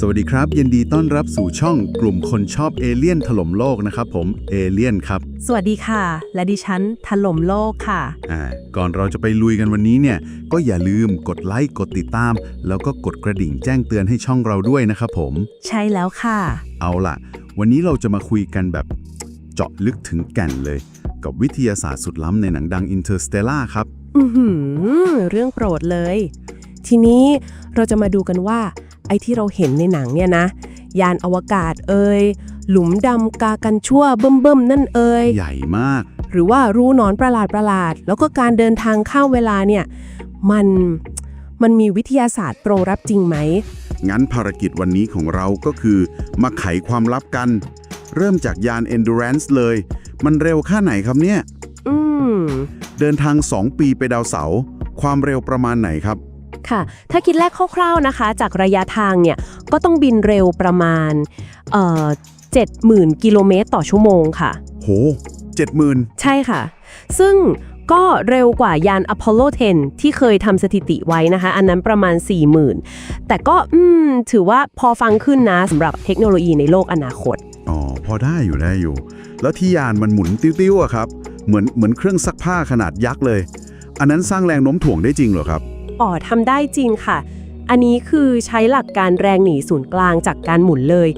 สวัสดีครับ ยินดีต้อนรับสู่ช่องกลุ่มคนชอบเอเลี่ยนถล่มโลกนะครับผมเอเลี่ยนครับ สวัสดีค่ะ และดิฉันถล่มโลกค่ะ อ่าก่อนเราจะไปลุยกันวันนี้เนี่ย ก็อย่าลืมกดไลค์กดติดตาม แล้วก็กดกระดิ่งแจ้งเตือนให้ช่องเราด้วยนะครับผม ใช่แล้วค่ะ เอาล่ะ วันนี้เราจะมาคุยกันแบบเจาะลึกถึงแก่นเลย กับวิทยาศาสตร์สุดล้ำในหนังดัง Interstellar ครับ อือหือ เรื่องโปรดเลย ทีนี้เราจะมาดูกันว่า ไอ้ที่เราเห็นในหนังเนี่ยนะ ยานอวกาศเอ่ยหลุมดำกากันชั่วเบิ่มๆนั่นเอ่ยใหญ่มาก หรือว่ารูหนอนประหลาดประหลาดๆแล้วก็การเดินทางข้ามเวลาเนี่ยมันมันมีวิทยาศาสตร์ตรงรับจริงไหม งั้นภารกิจวันนี้ของเราก็คือ มาไขความลับกัน เริ่มจากยาน Endurance เลย มันเร็วแค่ไหนครับเนี่ย อืม เดินทาง 2 ปีไปดาวเสาร์ความเร็วประมาณไหนครับ ค่ะ ถ้าคิดแรกคร่าวๆนะคะ จากระยะทางเนี่ยก็ต้องบินเร็วประมาณเอ่อ70,000 กิโลเมตรต่อชั่วโมงค่ะ โหเจ็ดหมื่นใช่ค่ะ ซึ่งก็เร็วกว่ายานอพอลโล 10 ที่เคยทำสถิติไว้นะคะ อันนั้นประมาณ 40,000 แต่ก็อืมถือว่าพอฟังขึ้นนะสำหรับเทคโนโลยีในโลกอนาคต อ๋อ พอได้อยู่ได้อยู่ แล้วที่ยานมันหมุนติ้วๆอะครับ เหมือนเหมือนเครื่องซักผ้าขนาดยักษ์เลย อันนั้นสร้างแรงโน้มถ่วงได้จริงเหรอครับ อ๋อทำได้จริงค่ะ อันนี้คือใช้หลักการแรงหนีศูนย์กลางจากการหมุนเลย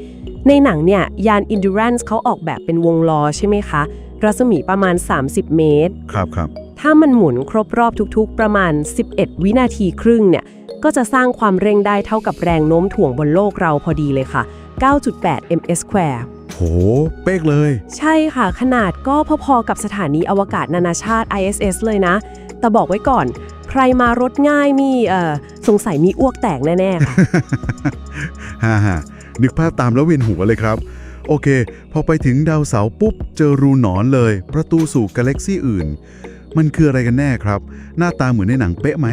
ในหนังเนี่ย ยาน Endurance เขาออกแบบเป็นวงล้อใช่ไหมคะ รัศมีประมาณ 30 เมตร ครับครับ ถ้ามันหมุนครบรอบทุกๆ ประมาณ 11 วินาทีครึ่งเนี่ย ก็จะสร้างความเร่งได้เท่ากับแรงโน้มถ่วงบนโลกเราพอดีเลยค่ะ 9.8 ms square โห เป๊กเลย ใช่ค่ะ ขนาดก็พอๆกับสถานีอวกาศนานาชาติ ISS เลยนะ แต่บอกไว้ก่อนใค รมารถง่ายมีเอ่อสงสัยมีอ้วกแตกแน่ๆค่ะฮ่าฮ่านึกภาพตามแล้วเวียนหัวเลยครับ โอเค พอไปถึงดาวเสาร์ปุ๊บ เจอรูหนอนเลย ประตูสู่กาแล็กซี่อื่น มันคืออะไรกันแน่ครับ หน้าตาเหมือนในหนังเป๊ะไหม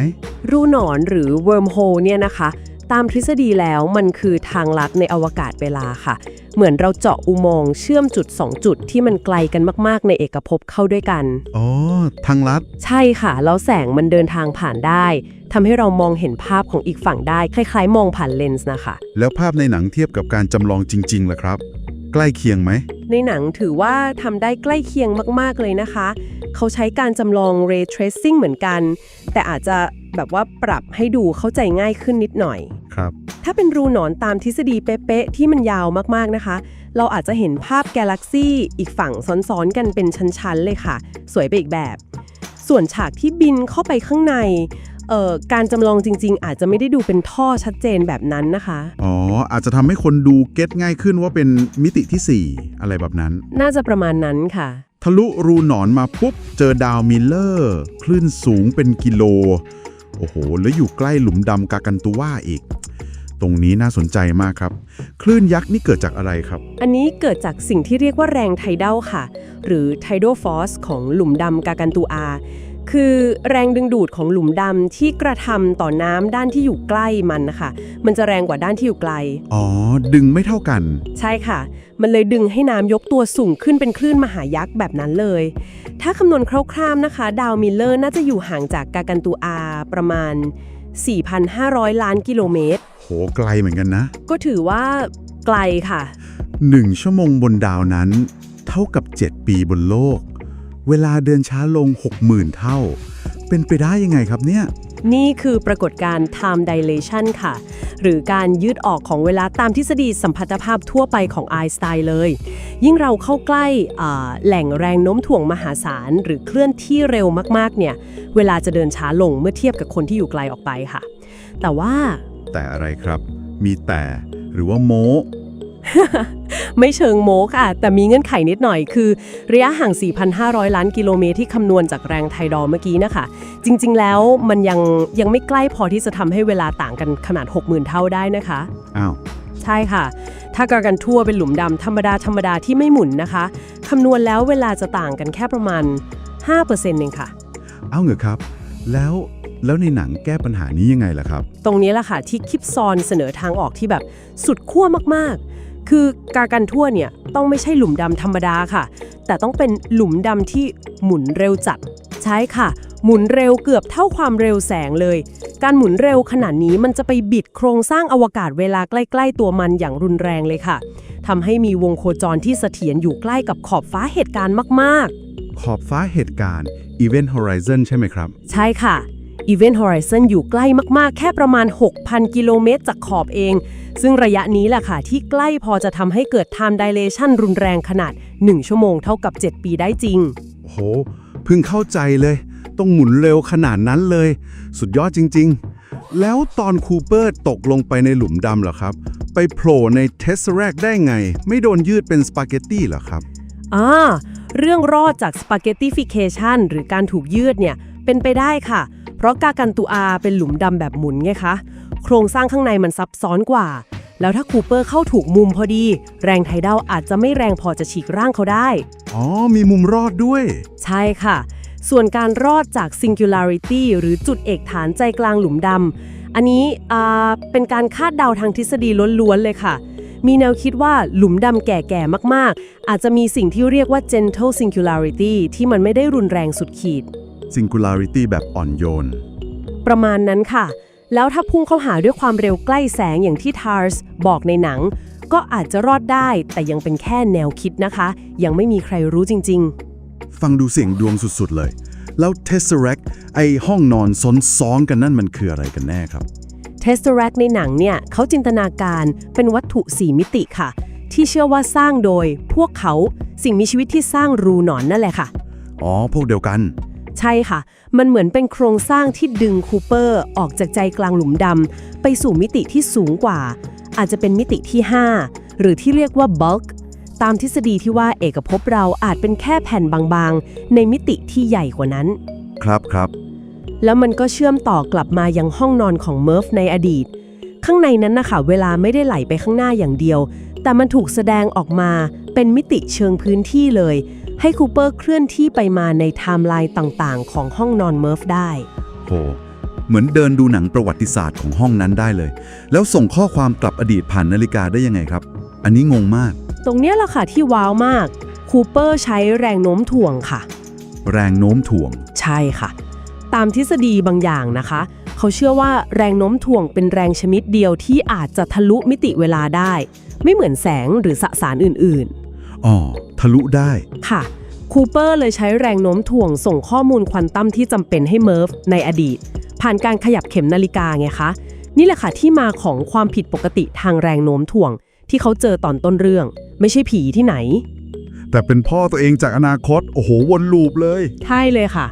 รูหนอนหรือ wormhole เนี่ยนะคะ ตามทฤษฎีแล้วมันคือทางลัดในอวกาศเวลาค่ะ เหมือนเราเจาะอุโมงค์เชื่อมจุด 2 จุดที่มันไกลกันมาก ๆ ในเอกภพเข้าด้วยกัน อ๋อ ทางลัด ใช่ค่ะ แล้วแสงมันเดินทางผ่านได้ทำให้เรามองเห็นภาพของอีกฝั่งได้ คล้ายๆ มองผ่านเลนส์นะคะ แล้วภาพในหนังเทียบกับการจำลองจริงๆล่ะครับ ใกล้เคียงไหม ในหนังถือว่าทำได้ใกล้เคียงมากๆเลยนะคะ เขาใช้การจำลอง ray tracing เหมือนกัน แต่อาจจะ แบบว่าปรับให้ดูเข้าใจง่ายขึ้นนิดหน่อย ครับ ถ้าเป็นรูหนอนตามทฤษฎีเป๊ะๆที่มันยาวมากๆนะคะ เราอาจจะเห็นภาพกาแล็กซี่อีกฝั่งซ้อนๆกันเป็นชั้นๆเลยค่ะ สวยไปอีกแบบ ส่วนฉากที่บินเข้าไปข้างในเอ่อการจำลองจริง ๆ อาจจะไม่ได้ดูเป็นท่อชัดเจนแบบนั้นนะคะ อ๋อ อาจจะทำให้คนดูเก็ตง่ายขึ้นว่าเป็นมิติที่ 4 อะไรแบบนั้น น่าจะประมาณนั้นค่ะ ทะลุรูหนอนมาปุ๊บ เจอดาวมิลเลอร์ คลื่นสูงเป็นกิโล โอ้โห แล้วอยู่ใกล้หลุมดำกากันตุว่าอีก ตรงนี้น่าสนใจมากครับ คลื่นยักษ์นี่เกิดจากอะไรครับ อันนี้เกิดจากสิ่งที่เรียกว่าแรงไทดัลค่ะ หรือ tidal force ของหลุมดำกากันตูอา คือแรงดึงดูดของหลุมดำที่กระทำต่อน้ำด้านที่อยู่ใกล้มันนะคะ มันจะแรงกว่าด้านที่อยู่ไกล อ๋อ ดึงไม่เท่ากัน ใช่ค่ะ มันเลยดึงให้น้ำยกตัวสูงขึ้นเป็นคลื่นมหายักษ์แบบนั้นเลย ถ้าคำนวณคร่าวๆนะคะ ดาวมิลเลอร์น่าจะอยู่ห่างจากกากันตูอาประมาณ 4,500 ล้านกิโลเมตร โหไกลเหมือนกันนะ ก็ถือว่าไกลค่ะหนึ่งชั่วโมงบนดาวนั้น เท่ากับ 7 ปีบนโลก เวลาเดินช้าลง 60,000 เท่า เป็นไปได้ยังไงครับเนี่ย นี่คือปรากฏการณ์ time dilation ค่ะ หรือการยืดออกของเวลาตามทฤษฎีสัมพัทธภาพทั่วไปของไอน์สไตน์เลย ยิ่งเราเข้าใกล้แหล่งแรงโน้มถ่วงมหาศาล หรือเคลื่อนที่เร็วมากๆเนี่ย เวลาจะเดินช้าลงเมื่อเทียบกับคนที่อยู่ไกลออกไปค่ะ แต่ว่า แต่อะไรครับ มีแต่หรือว่าโม ไม่เชิงโม้ค่ะแต่มีเงื่อนไขนิดหน่อยคือ ระยะห่าง 4,500 ล้านกิโลเมตรที่คำนวณจากแรงไทดอลเมื่อกี้นะคะ จริง ๆ แล้วมันยังยังไม่ใกล้พอที่จะทำให้เวลาต่างกันขนาด 60,000 เท่าได้นะคะ อ้าว ใช่ค่ะ ถ้ากากันทั่วเป็นหลุมดำธรรมดาธรรมดาที่ไม่หมุนนะคะคำนวณแล้วเวลาจะต่างกันแค่ประมาณ 5%เองค่ะ เอาเหรอครับ แล้วแล้วในหนังแก้ปัญหานี้ยังไงล่ะครับ ตรงนี้แหละค่ะที่คิปซอนเสนอทางออกที่แบบสุดขั้วมากๆ คือกากันทั่วเนี่ยต้องไม่ใช่หลุมดำธรรมดาค่ะ แต่ต้องเป็นหลุมดำที่หมุนเร็วจัด ใช่ค่ะ หมุนเร็วเกือบเท่าความเร็วแสงเลย การหมุนเร็วขนาดนี้มันจะไปบิดโครงสร้างอวกาศเวลาใกล้ๆตัวมันอย่างรุนแรงเลยค่ะทำให้มีวงโคจรที่เสถียรอยู่ใกล้กับขอบฟ้าเหตุการณ์มากๆ ขอบฟ้าเหตุการณ์ Event Horizon ใช่ไหมครับ ใช่ค่ะ Event Horizon อยู่ใกล้มากๆ แค่ประมาณ 6,000 กิโลเมตรจากขอบเอง ซึ่งระยะนี้แหละค่ะที่ใกล้พอจะทำให้เกิด Time Dilation รุนแรงขนาด 1 ชั่วโมงเท่ากับ 7 ปีได้จริงโหเพิ่งเข้าใจเลย ต้องหมุนเร็วขนาดนั้นเลย สุดยอดจริง ๆ แล้วตอนคูเปอร์ตกลงไปในหลุมดำเหรอครับ ไปโผล่ในเทสแรกได้ไง ไม่โดนยืดเป็นสปาเกตตี้เหรอครับ อ่า เรื่องรอดจาก Spaghettification หรือการถูกยืดเนี่ย เป็นไปได้ค่ะ เพราะกากันตูอาเป็นหลุมดำแบบหมุนไงคะ โครงสร้างข้างในมันซับซ้อนกว่า แล้วถ้าคูเปอร์เข้าถูกมุมพอดี แรงไทเดาอาจจะไม่แรงพอจะฉีกร่างเขาได้ อ๋อ มีมุมรอดด้วย ใช่ค่ะ ส่วนการรอดจาก singularity หรือจุดเอกฐานใจกลางหลุมดำอันนี้อ่าเป็นการคาดเดาทางทฤษฎีล้วนๆเลยค่ะมีแนวคิดว่าหลุมดำแก่ๆ มากๆ อาจจะมีสิ่งที่เรียกว่า gentle singularity ที่มันไม่ได้รุนแรงสุดขีด Singularity แบบอ่อนโยน ประมาณนั้นค่ะ แล้วถ้าพุ่งเข้าหาด้วยความเร็วใกล้แสงอย่างที่ TARS บอกในหนัง ก็อาจจะรอดได้แต่ยังเป็นแค่แนวคิดนะคะ ยังไม่มีใครรู้จริง ๆ ฟังดูเสียงดวงสุดๆเลย แล้ว Tesseract ไอห้องนอนซ้อนซ้อนกันนั่นมันคืออะไรกันแน่ครับเทสเตอร์แรกในหนังเนี่ยเขาจินตนาการเป็นวัตถุ4มิติค่ะ ที่เชื่อว่าสร้างโดย พวกเขาสิ่งมีชีวิตที่สร้างรูหนอนนั่นแหละค่ะ อ๋อ พวกเดียวกัน ใช่ค่ะ มันเหมือนเป็นโครงสร้างที่ดึงคูเปอร์ออกจากใจกลางหลุมดำไปสู่มิติที่สูงกว่า อาจจะเป็นมิติที่ 5 หรือที่เรียกว่า bulk ตามทฤษฎีที่ว่าเอกภพเราอาจเป็นแค่แผ่นบางๆ ในมิติที่ใหญ่กว่านั้น ครับครับ แล้วมันก็เชื่อมต่อกลับมายังห้องนอนของเมิร์ฟในอดีต ข้างในนั้นนะคะเวลาไม่ได้ไหลไปข้างหน้าอย่างเดียว แต่มันถูกแสดงออกมาเป็นมิติเชิงพื้นที่เลย ให้คูเปอร์เคลื่อนที่ไปมาในไทม์ไลน์ต่างๆ ของห้องนอนเมิร์ฟได้ โห เหมือนเดินดูหนังประวัติศาสตร์ของห้องนั้นได้เลย แล้วส่งข้อความกลับอดีตผ่านนาฬิกาได้ยังไงครับ อันนี้งงมาก ตรงเนี้ยแหละค่ะที่ว้าวมาก คูเปอร์ใช้แรงโน้มถ่วงค่ะ แรงโน้มถ่วง ใช่ค่ะ ตามทฤษฎีบางอย่างนะคะ เขาเชื่อว่าแรงโน้มถ่วงเป็นแรงชนิดเดียวที่อาจจะทะลุมิติเวลาได้ ไม่เหมือนแสงหรือสสารอื่น อ๋อทะลุได้ๆค่ะ คูเปอร์เลยใช้แรงโน้มถ่วงส่งข้อมูลควอนตัมที่จำเป็นให้เมิร์ฟในอดีต ผ่านการขยับเข็มนาฬิกาไงคะ นี่แหละค่ะที่มาของความผิดปกติทางแรงโน้มถ่วง ที่เขาเจอตอนต้นเรื่อง ไม่ใช่ผีที่ไหน แต่เป็นพ่อตัวเองจากอนาคต โอ้โห วนลูปเลย ใช่เลยค่ะ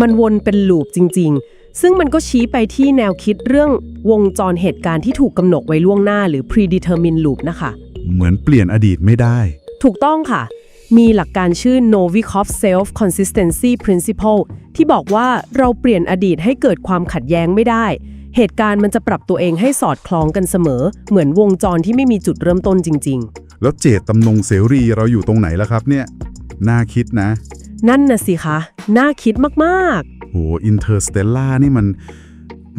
มันวนเป็นลูปจริง ๆ ซึ่งมันก็ชี้ไปที่แนวคิดเรื่องวงจรเหตุการณ์ที่ถูกกำหนดไว้ล่วงหน้าหรือ predetermined loop นะคะ เหมือนเปลี่ยนอดีตไม่ได้ ถูกต้องค่ะ มีหลักการชื่อ Novikov Self Consistency Principle ที่บอกว่าเราเปลี่ยนอดีตให้เกิดความขัดแย้งไม่ได้ เหตุการณ์มันจะปรับตัวเองให้สอดคล้องกันเสมอ เหมือนวงจรที่ไม่มีจุดเริ่มต้นจริงแล้วเจตจำนงเสรีเราอยู่ตรงไหนล่ะครับเนี่ย น่าคิดนะๆนั่นน่ะสิคะ น่าคิดมากๆ โหอินเตอร์สเตลล่านี่มัน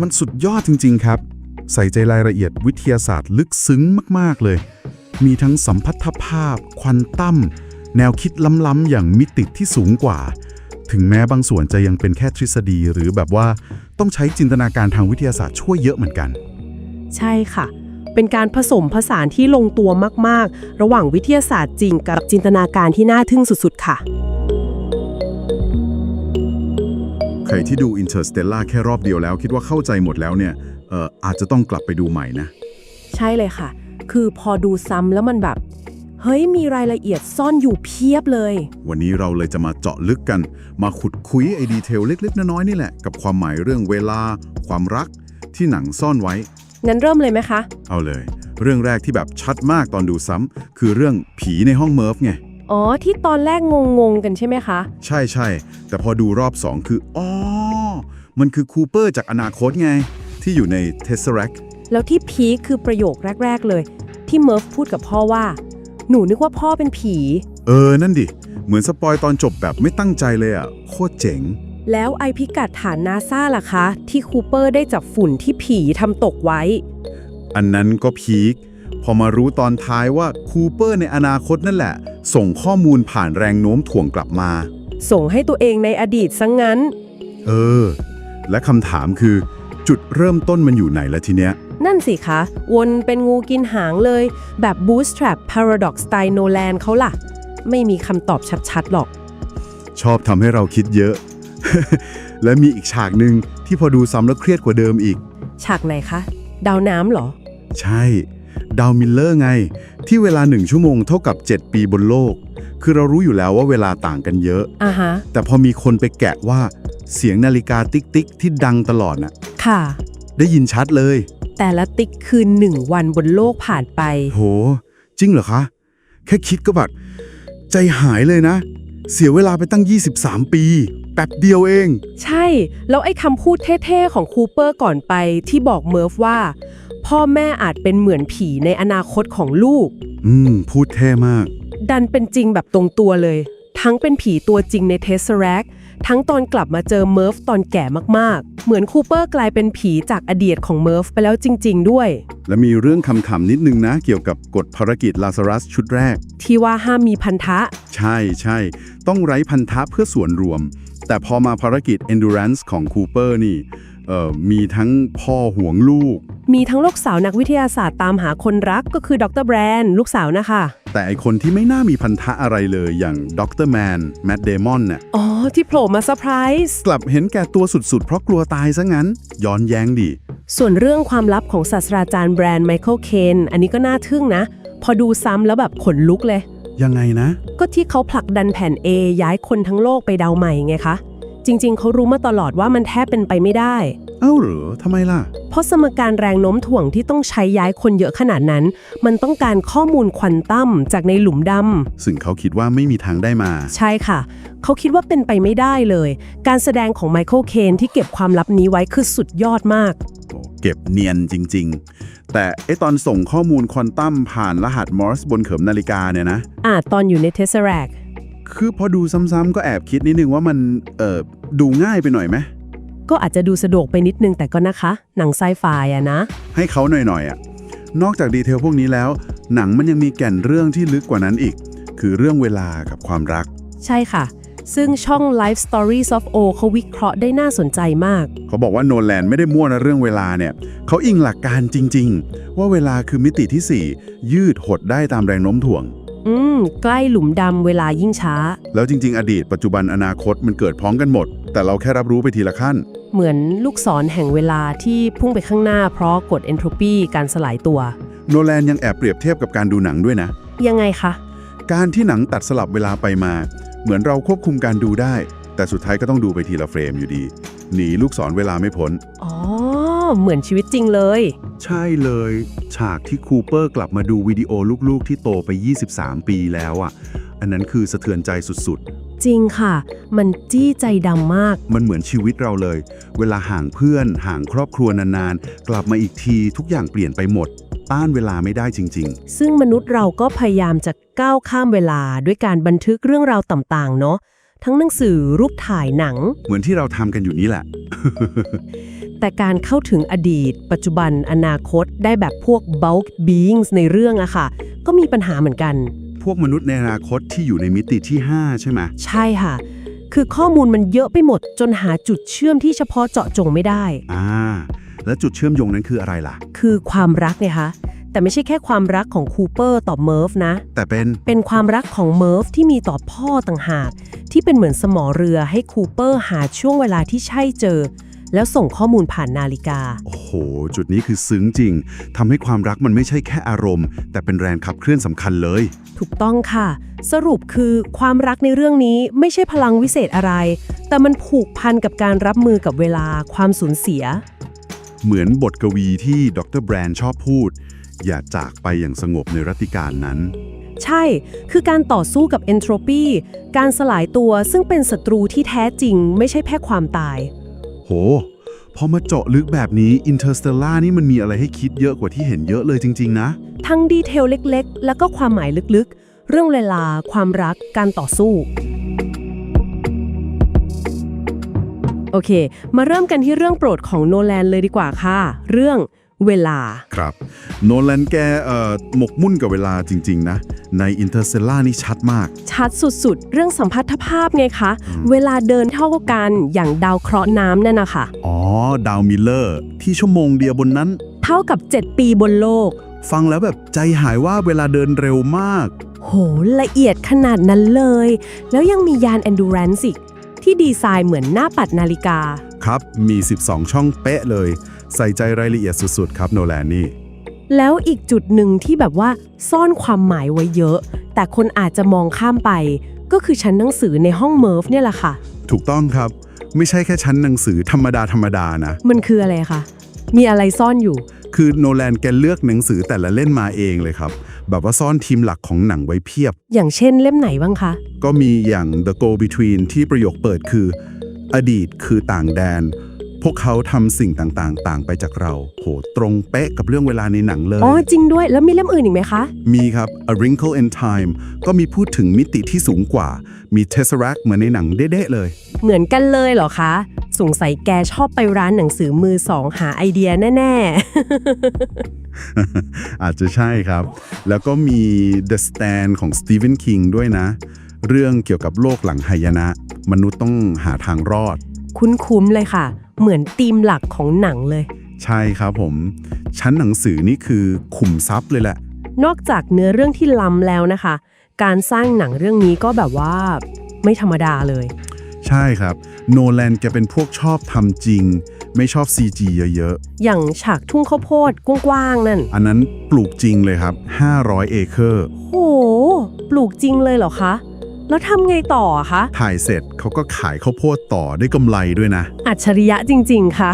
มันสุดยอดจริง ๆ ครับ ใส่ใจรายละเอียดวิทยาศาสตร์ลึกซึ้งมาก ๆ เลย มีทั้งสัมพัทธภาพ ควอนตัมแนวคิดล้ำๆอย่างมิติที่สูงกว่า ถึงแม้บางส่วนจะยังเป็นแค่ทฤษฎี หรือแบบว่าต้องใช้จินตนาการทางวิทยาศาสตร์ช่วยเยอะเหมือนกัน ใช่ค่ะ เป็นการผสมผสานที่ลงตัวมากๆ ระหว่างวิทยาศาสตร์จริงกับจินตนาการที่น่าทึ่งสุดๆ ค่ะ ใครที่ดู Interstellar แค่รอบเดียวแล้ว คิดว่าเข้าใจหมดแล้วเนี่ยเอ่ออาจจะต้องกลับไปดูใหม่นะ ใช่เลยค่ะ คือพอดูซ้ำแล้วมันแบบ เฮ้ยมีรายละเอียดซ่อนอยู่เพียบเลย วันนี้เราเลยจะมาเจาะลึกกัน มาขุดคุยไอ้ดีเทลเล็ก ๆ น้อยๆนี่แหละ กับความหมายเรื่องเวลา ความรักที่หนังซ่อนไว้ งั้นเริ่มเลยไหมคะ เอาเลย เรื่องแรกที่แบบชัดมากตอนดูซ้ำคือเรื่องผีในห้องเมิร์ฟไง อ๋อ ที่ตอนแรกงงๆกันใช่ไหมคะ ใช่ใช่แต่พอดูรอบ2คืออ๋อมันคือคูเปอร์จากอนาคตไง ที่อยู่ใน Tesseract แล้วที่พีคคือประโยคแรก ๆ เลย ที่เมิร์ฟพูดกับพ่อว่า หนูนึกว่าพ่อเป็นผี เออ นั่นดิ เหมือนสปอยตอนจบแบบไม่ตั้งใจเลยอะ โคตรเจ๋ง แล้วไอพิกัดฐานนาซาล่ะคะ ที่คูเปอร์ได้จับฝุ่นที่ผีทำตกไว้ อันนั้นก็พีค พอมารู้ตอนท้ายว่าคูเปอร์ในอนาคตนั่นแหละ ส่งข้อมูลผ่านแรงโน้มถ่วงกลับมา ส่งให้ตัวเองในอดีตซะงงั้น เออ และคำถามคือ จุดเริ่มต้นมันอยู่ไหนละทีเนี้ย นั่นสิคะ วนเป็นงูกินหางเลย แบบ bootstrap paradox สไตล์โนแลนเขาล่ะ ไม่มีคำตอบชัดๆหรอก ชอบทำให้เราคิดเยอะ และมีอีกฉากหนึ่งที่พอดูซ้ำแล้วเครียดกว่าเดิมอีก ฉากไหนคะ ดาวน้ำเหรอ ใช่ ดาวมิลเลอร์ไง ที่เวลาหนึ่งชั่วโมงเท่ากับ 7 ปีบนโลก คือเรารู้อยู่แล้วว่าเวลาต่างกันเยอะ อ่าฮะ แต่พอมีคนไปแกะว่า เสียงนาฬิกาติ๊กติ๊กที่ดังตลอดน่ะ ค่ะ ได้ยินชัดเลย แต่ละติ๊กคือหนึ่งวันบนโลกผ่านไป โห จริงเหรอคะ แค่คิดก็แบบใจหายเลยนะ เสียเวลาไปตั้ง 23 ปี แป๊บเดียวเอง ใช่ แล้วไอ้คำพูดเท่ๆของคูเปอร์ก่อนไปที่บอกเมิร์ฟว่า พ่อแม่อาจเป็นเหมือนผีในอนาคตของลูก อืม พูดเท่มาก ดันเป็นจริงแบบตรงตัวเลย ทั้งเป็นผีตัวจริงในเทสเ r ร c ทั้งตอนกลับมาเจอเมิร์ฟตอนแก่มากๆ เหมือนคูเปอร์กลายเป็นผีจากอดีตของเมิร์ฟไปแล้วจริง ๆ ด้วย และมีเรื่องคำขำนิดนึงนะ เกี่ยวกับกฎภารกิจลาซารัสชุดแรก ที่ว่าห้ามมีพันธะ ใช่ใช่ต้องไร้พันธะเพื่อส่วนรวม แต่พอมาภารกิจ endurance ของคูเปอร์นี่เอ่อ มีทั้งพ่อห่วงลูก มีทั้งลูกสาวนักวิทยาศาสตร์ตามหาคนรักก็คือดรแบรนด์ลูกสาวนะคะ แต่ไอคนที่ไม่น่ามีพันธะอะไรเลยอย่างดรแมนแมดเดมอนน่ะอ๋อ ที่โผล่มาเซอร์ไพรส์กลับเห็นแก่ตัวสุดๆ เพราะกลัวตายซะงั้น ย้อนแย้งดิส่วนเรื่องความลับของศาสตราจารย์แบรนด์ไมเคิลเคนอันนี้ก็น่าทึ่งนะ พอดูซ้ำแล้วแบบขนลุกเลย ยังไงนะ ก็ที่เขาผลักดันแผ่น A ย้ายคนทั้งโลกไปดาวใหม่ไงคะ จริง ๆ เขารู้มาตลอดว่ามันแทบเป็นไปไม่ได้ เอ้าเหรอทำไมล่ะ เพราะสมการแรงโน้มถ่วงที่ต้องใช้ย้ายคนเยอะขนาดนั้น มันต้องการข้อมูลควอนตัมจากในหลุมดำ ซึ่งเขาคิดว่าไม่มีทางได้มา ใช่ค่ะ เขาคิดว่าเป็นไปไม่ได้เลย การแสดงของไมเคิลเคนที่เก็บความลับนี้ไว้คือสุดยอดมาก เก็บเนียนจริง ๆ แต่ไอตอนส่งข้อมูลควอนตัมผ่านรหัสมอร์สบนเข็มนาฬิกาเนี่ยนะอ่าตอนอยู่ในเทสเ r ร c คือพอดูซ้ำๆก็แอบคิดนิดนึงว่ามัน เอ่อ ดูง่ายไปหน่อยไหมก็อาจจะดูสะดวกไปนิดนึงแต่ก็นะคะ หนังไซไฟอะนะ ให้เขาหน่อยๆอะนอกจากดีเทลพวกนี้แล้ว หนังมันยังมีแก่นเรื่องที่ลึกกว่านั้นอีก คือเรื่องเวลากับความรัก ใช่ค่ะ ซึ่งช่อง Life Stories of O เขาวิเคราะห์ได้น่าสนใจมาก เขาบอกว่าโนแลนไม่ได้มั่วนะเรื่องเวลาเนี่ย เขาอิงหลักการจริง ๆ ว่าเวลาคือมิติที่ 4 ยืดหดได้ตามแรงโน้มถ่วง อืม ใกล้หลุมดำเวลายิ่งช้า แล้วจริง ๆ อดีตปัจจุบันอนาคตมันเกิดพร้อมกันหมด แต่เราแค่รับรู้ไปทีละขั้น เหมือนลูกศรแห่งเวลาที่พุ่งไปข้างหน้าเพราะกฎเอนโทรปีการสลายตัว โนแลนยังแอบเปรียบเทียบกับการดูหนังด้วยนะ ยังไงคะ การที่หนังตัดสลับเวลาไปมา เหมือนเราควบคุมการดูได้ แต่สุดท้ายก็ต้องดูไปทีละเฟรมอยู่ดี หนีลูกศรเวลาไม่พ้น อ๋อ เหมือนชีวิตจริงเลย ใช่เลย ฉากที่คูเปอร์กลับมาดูวิดีโอลูกๆที่โตไป 23 ปีแล้วอะ อันนั้นคือสะเทือนใจสุดจริงค่ะ มันจี้ใจดำมาก ๆ มันเหมือนชีวิตเราเลย เวลาห่างเพื่อน ห่างครอบครัวนานๆ กลับมาอีกทีทุกอย่างเปลี่ยนไปหมด ต้านเวลาไม่ได้จริง ซึ่งมนุษย์เราก็พยายามจะก้าวข้ามเวลาด้วยการบันทึกเรื่องราวต่าง ๆ เนาะ ทั้งหนังสือรูปถ่ายหนัง ๆ เหมือนที่เราทำกันอยู่นี่แหละ แต่การเข้าถึงอดีต ปัจจุบัน อนาคต ได้แบบพวก bulk beings ในเรื่องอะค่ะ ก็มีปัญหาเหมือนกัน พวกมนุษย์ในอนาคตที่อยู่ในมิติที่ 5 ใช่ไหมใช่ค่ะ คือข้อมูลมันเยอะไปหมด จนหาจุดเชื่อมที่เฉพาะเจาะจงไม่ได้ อ่า แล้วจุดเชื่อมโยงนั้นคืออะไรล่ะ คือความรักไงคะ แต่ไม่ใช่แค่ความรักของคูเปอร์ต่อเมิร์ฟนะ แต่เป็นเป็นความรักของเมิร์ฟที่มีต่อพ่อต่างหาก ที่เป็นเหมือนสมอเรือให้คูเปอร์หาช่วงเวลาที่ใช่เจอ แล้วส่งข้อมูลผ่านนาฬิกา โอ้โห จุดนี้คือซึ้งจริง ทำให้ความรักมันไม่ใช่แค่อารมณ์ แต่เป็นแรงขับเคลื่อนสำคัญเลย ถูกต้องค่ะ สรุปคือความรักในเรื่องนี้ไม่ใช่พลังวิเศษอะไร แต่มันผูกพันกับการรับมือกับเวลาความสูญเสีย เหมือนบทกวีที่ดรแบรนด์ชอบพูด อย่าจากไปอย่างสงบในรัติการนั้น ใช่ คือการต่อสู้กับเอนโทรปี การสลายตัวซึ่งเป็นศัตรูที่แท้จริง ไม่ใช่แค่ความตาย โห พอมาเจาะลึกแบบนี้ Interstellar นี่มันมีอะไรให้คิดเยอะกว่าที่เห็นเยอะเลยจริง ๆ นะ ทั้งดีเทลเล็กๆ แล้วก็ความหมายลึกๆ เรื่องเวลา ความรัก การต่อสู้ โอเค มาเริ่มกันที่เรื่องโปรดของโนแลนเลยดีกว่าค่ะ เรื่อง เวลา ครับ โนแลนแกเอ่อหมกมุ่นกับเวลาจริง ๆ นะ ในอินเตอร์เ l ล a r นี่ชัดมาก ชัดสุดๆ เรื่องสัมพัทธภาพไงคะ เวลาเดินเท่ากันอย่างดาวเคราะห์น้ำนั่นนะคะ อ๋อ ดาวมิลเลอร์ ที่ชั่วโมงเดียวบนนั้น เท่ากับ 7 ปีบนโลก ฟังแล้วแบบใจหายว่าเวลาเดินเร็วมาก โห ละเอียดขนาดนั้นเลย แล้วยังมียาน endurance อีกที่ดีไซน์เหมือนหน้าปัดนาฬิกา ครับ มี 12 ช่องเป๊ะเลย ใส่ใจรายละเอียดสุดๆ ครับโนแลนนี่ แล้วอีกจุดหนึ่งที่แบบว่าซ่อนความหมายไว้เยอะ แต่คนอาจจะมองข้ามไป ก็คือชั้นหนังสือในห้องเมิร์ฟเนี่ยแหละค่ะ ถูกต้องครับ ไม่ใช่แค่ชั้นหนังสือธรรมดาธรรมดานะ มันคืออะไรคะ มีอะไรซ่อนอยู่ คือโนแลนแกเลือกหนังสือแต่ละเล่นมาเองเลยครับ แบบว่าซ่อนทีมหลักของหนังไว้เพียบ อย่างเช่นเล่มไหนบ้างคะ ก็มีอย่าง The Go Between ที่ประโยคเปิดคือ อดีตคือต่างแดน พวกเขาทำสิ่งต่างๆ ต่างไปจากเรา โห ตรงเป๊ะกับเรื่องเวลาในหนังเลย อ๋อ จริงด้วย แล้วมีเล่มอื่นอีกไหมคะ มีครับ A Wrinkle in Time ก็มีพูดถึงมิติที่สูงกว่า มี Tesseract เหมือนในหนังเด๊ะๆเลย เหมือนกันเลยเหรอคะ สงสัยแกชอบไปร้านหนังสือมือสองหาไอเดียแน่อาจจะใช่ครับ แล้วก็มี The Stand ของ Stephen King ด้วยนะ เรื่องเกี่ยวกับโลกหลังหายนะ มนุษย์ต้องหาทางรอดๆคุ้นๆเลยค่ะ เหมือนธีมหลักของหนังเลย ใช่ครับผม ชั้นหนังสือนี่คือขุมทรัพย์เลยแหละ นอกจากเนื้อเรื่องที่ล้ำแล้วนะคะ การสร้างหนังเรื่องนี้ก็แบบว่าไม่ธรรมดาเลย ใช่ครับ โนแลนแกเป็นพวกชอบทำจริง ไม่ชอบ CG เยอะอย่างฉากทุ่งข้าวโพดกว้างๆนั่น ๆ อันนั้นปลูกจริงเลยครับ 500 เอเคอร์ โห ปลูกจริงเลยเหรอคะ แล้วทำไงต่ออะคะ ถ่ายเสร็จเขาก็ขายข้าวโพดต่อได้กำไรด้วยนะ อัจฉริยะจริง ๆ ค่ะ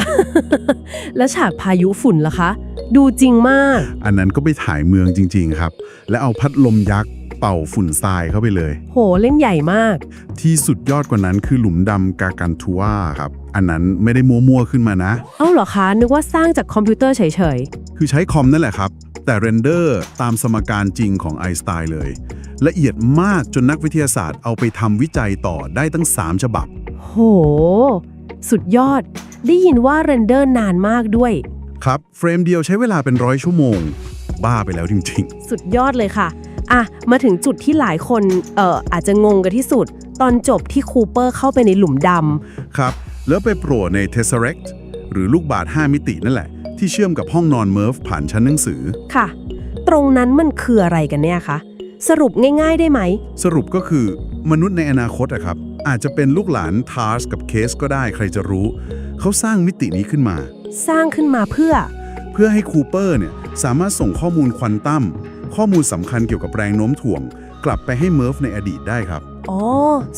แล้วฉากพายุฝุ่นล่ะคะ ดูจริงมาก อันนั้นก็ไปถ่ายเมืองจริง ๆ ครับ และเอาพัดลมยักษ์เป่าฝุ่นทรายเข้าไปเลย โหเล่นใหญ่มาก ที่สุดยอดกว่านั้นคือหลุมดำกากันทัวครับ อันนั้นไม่ได้มั่วๆขึ้นมานะ เอ้าเหรอคะ นึกว่าสร้างจากคอมพิวเตอร์เฉยคือใช้คอมนั่นแหละครับ แต่เรนเดอร์ตามสมการจริงของไอน์สไตน์เลย ละเอียดมากจนนักวิทยาศาสตร์เอาไปทำวิจัยต่อได้ตั้ง 3 ฉบับๆโห สุดยอด ได้ยินว่าเรนเดอร์นานมากด้วย ครับ เฟรมเดียวใช้เวลาเป็นร้อยชั่วโมง บ้าไปแล้วจริง สุดยอดเลยค่ะ อะ มาถึงจุดที่หลายคนเอ่ออาจจะงงกันที่สุด ตอนจบที่คูเปอร์เข้าไปในหลุมดๆ ครับ แล้วไปโผล่ใน Tesseract หรือลูกบาศก์5มิตินั่นแหละ ที่เชื่อมกับห้องนอนเมิร์ฟผ่านชั้นหนังสือำค่ะ ตรงนั้นมันคืออะไรกันเนี่ยคะ สรุปง่าย ๆ ได้ไหม สรุปก็คือมนุษย์ในอนาคตอะครับ อาจจะเป็นลูกหลานทาร์สกับเคสก็ได้ใครจะรู้ เขาสร้างมิตินี้ขึ้นมา สร้างขึ้นมาเพื่อ เพื่อให้คูเปอร์เนี่ยสามารถส่งข้อมูลควอนตัมข้อมูลสำคัญเกี่ยวกับแรงโน้มถ่วง กลับไปให้เมิร์ฟในอดีตได้ครับ อ๋อ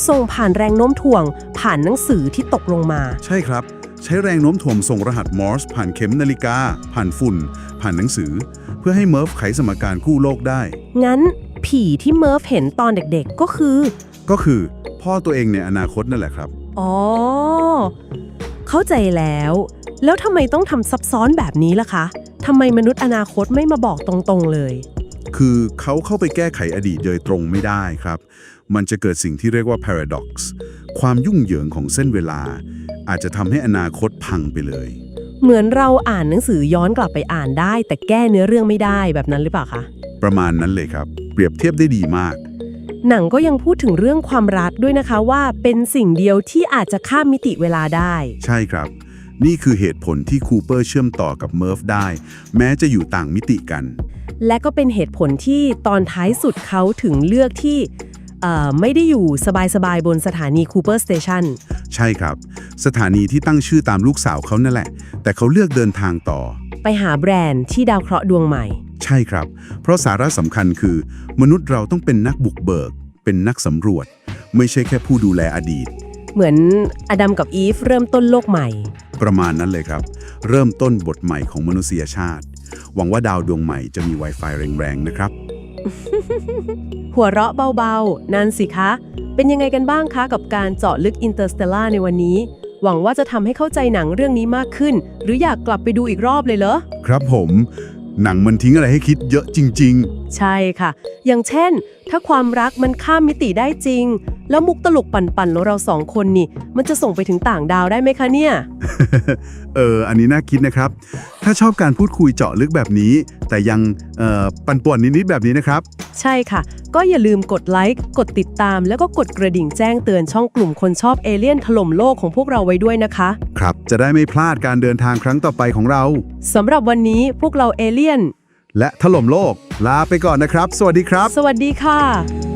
ส่งผ่านแรงโน้มถ่วง ผ่านหนังสือที่ตกลงมา ใช่ครับ ใช้แรงโน้มถ่วงส่งรหัสมอร์สผ่านเข็มนาฬิกา ผ่านฝุ่น ผ่านหนังสือ เพื่อให้เมิร์ฟไขสมการกู้โลกได้ งั้น ผีที่เมิร์ฟเห็นตอนเด็กๆ ก็คือ ก็คือพ่อตัวเองในอนาคตนั่นแหละครับ อ๋อ เข้าใจแล้ว แล้วทำไมต้องทำซับซ้อนแบบนี้ล่ะคะทำไมมนุษย์อนาคตไม่มาบอกตรงๆเลย คือเขาเข้าไปแก้ไขอดีตโดยตรงไม่ได้ครับ มันจะเกิดสิ่งที่เรียกว่า paradox ความยุ่งเหยิงของเส้นเวลา อาจจะทำให้อนาคตพังไปเลย เหมือนเราอ่านหนังสือย้อนกลับไปอ่านได้ แต่แก้เนื้อเรื่องไม่ได้แบบนั้นหรือเปล่าคะ ประมาณนั้นเลยครับ เปรียบเทียบได้ดีมาก หนังก็ยังพูดถึงเรื่องความรักด้วยนะคะว่าเป็นสิ่งเดียวที่อาจจะข้ามมิติเวลาได้ ใช่ครับ นี่คือเหตุผลที่คูเปอร์เชื่อมต่อกับเมิร์ฟได้ แม้จะอยู่ต่างมิติกัน และก็เป็นเหตุผลที่ตอนท้ายสุดเขาถึงเลือกที่เอ่อไม่ได้อยู่สบายๆบนสถานีคูเปอร์สเตชันใช่ครับ สถานีที่ตั้งชื่อตามลูกสาวเขานั่นแหละ แต่เขาเลือกเดินทางต่อ ไปหาแบรนด์ที่ดาวเคราะห์ดวงใหม่ ใช่ครับ เพราะสาระสำคัญคือ มนุษย์เราต้องเป็นนักบุกเบิก เป็นนักสำรวจ ไม่ใช่แค่ผู้ดูแลอดีต เหมือนอดัมกับอีฟเริ่มต้นโลกใหม่ ประมาณนั้นเลยครับ เริ่มต้นบทใหม่ของมนุษยชาติ หวังว่าดาวดวงใหม่จะมี Wi-Fi แรงๆนะครับ หัวเราะเบาๆ นั่นสิคะ เป็นยังไงกันบ้างคะ กับการเจาะลึกอินเตอร์สเตลล่าในวันนี้ หวังว่าจะทำให้เข้าใจหนังเรื่องนี้มากขึ้น หรืออยากกลับไปดูอีกรอบเลยเหรอ ครับผม หนังมันทิ้งอะไรให้คิดเยอะจริงใใช่ค่ะ อย่างเช่น ถ้าความรักมันข้ามมิติได้จริง แล้วมุกตลกปั่นๆแล้วเราสองคนนี่ มันจะส่งไปถึงต่างดาวได้ไหมคะเนี่ย เออ อันนี้น่าคิดนะครับ ถ้าชอบการพูดคุยเจาะลึกแบบนี้ แต่ยังเอ่อปันป่วนนิดๆแบบนี้นะครับ ใช่ค่ะ ก็อย่าลืมกดไลค์ กดติดตาม แล้วก็กดกระดิ่งแจ้งเตือนช่องกลุ่มคนชอบเอเลี่ยนถล่มโลกของพวกเราไว้ด้วยนะคะ ครับ จะได้ไม่พลาดการเดินทางครั้งต่อไปของเราสำหรับวันนี้พวกเราเอเลี่ยน และถล่มโลก ลาไปก่อนนะครับ สวัสดีครับ สวัสดีค่ะ